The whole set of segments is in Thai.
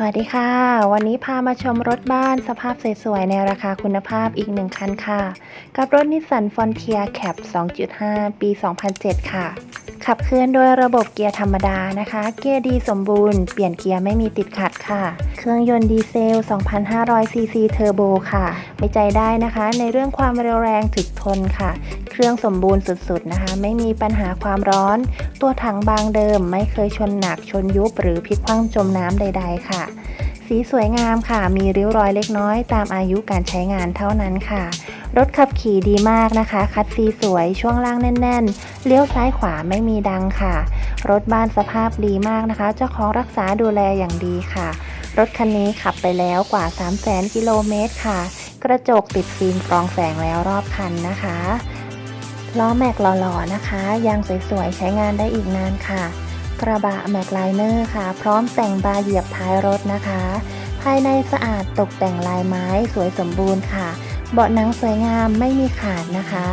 สวัสดีค่ะ วันนี้พามาชมรถบ้านสภาพสวยๆในราคาคุณภาพอีกหนึ่งคันค่ะ กับรถนิสสันฟอนเทียแคป 2.5 ปี 2007 ค่ะ ขับเคลื่อนโดยระบบเกียร์ธรรมดานะคะ เกียร์ดีสมบูรณ์ เปลี่ยนเกียร์ไม่มีติดขัดค่ะ เครื่องยนต์ดีเซล 2,500 ซีซีเทอร์โบค่ะไม่ใจได้นะคะ ในเรื่องความเร็วแรงถึกทนค่ะ เครื่องสมบูรณ์สุดๆนะคะ ไม่มีปัญหาความร้อน ตัวถังบางเดิม ไม่เคยชนหนักชนยุบหรือพลิกคว่ำจมน้ำใด ๆ ค่ะ สีสวยงามค่ะ มีริ้วรอยเล็กน้อย ตามอายุการใช้งานเท่านั้นค่ะ รถขับขี่ดีมากนะคะ คัดซีสวยช่วงล่างแน่น ๆ เลี้ยวซ้ายขวาไม่มีดังค่ะ รถบ้านสภาพดีมากนะคะ เจ้าของรักษาดูแลอย่างดีค่ะ รถคันนี้ขับไปแล้วกว่า 3 0 0 0 0 0กิโลเมตรค่ะ กระจกติดฟิล์มกรองแสงแล้วรอบคันนะคะล้อแม็กหล่อๆนะคะ ยางสวยๆใช้งานได้อีกนานค่ะ กระบะแม็กไลเนอร์ค่ะ พร้อมแต่งบาเหยียบท้ายรถนะคะ ภายในสะอาดตกแต่งลายไม้สวยสมบูรณ์ค่ะ เบาะหนังสวยงามไม่มีขาดนะคะ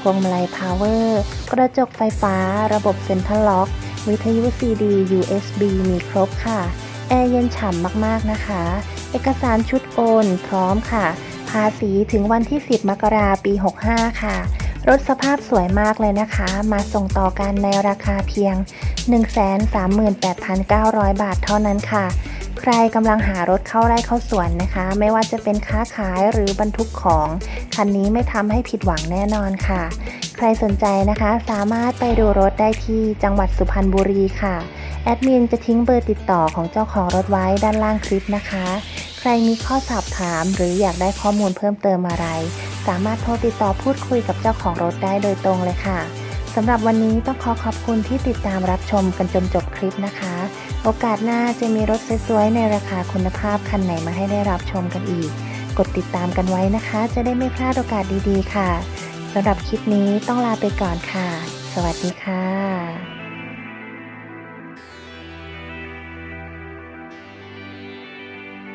พวงมาลัยพาวเวอร์ กระจกไฟฟ้า ระบบเซ็นทรัลล็อก วิทยุ CD USB มีครบค่ะ แอร์เย็นฉ่ำมากๆนะคะ เอกสารชุดโอนพร้อมค่ะ ภาษีถึงวันที่ 10 มกราปี 65 ค่ะ รถสภาพสวยมากเลยนะคะ มาส่งต่อกันในราคาเพียง 138,900 บาทเท่านั้นค่ะ ใครกำลังหารถเข้าไร่เข้าสวนนะคะ ไม่ว่าจะเป็นค้าขายหรือบรรทุกของ คันนี้ไม่ทำให้ผิดหวังแน่นอนค่ะ ใครสนใจนะคะ สามารถไปดูรถได้ที่จังหวัดสุพรรณบุรีค่ะ แอดมินจะทิ้งเบอร์ติดต่อของเจ้าของรถไว้ด้านล่างคลิปนะคะ ใครมีข้อสอบถามหรืออยากได้ข้อมูลเพิ่มเติมอะไร สามารถโทรติดต่อพูดคุยกับเจ้าของรถได้โดยตรงเลยค่ะ สำหรับวันนี้ต้องขอขอบคุณที่ติดตามรับชมกันจนจบคลิปนะคะ โอกาสหน้าจะมีรถสวยๆในราคาคุณภาพคันไหนมาให้ได้รับชมกันอีก กดติดตามกันไว้นะคะ จะได้ไม่พลาดโอกาสดีๆ ค่ะสำหรับคลิปนี้ต้องลาไปก่อนค่ะ สวัสดีค่ะ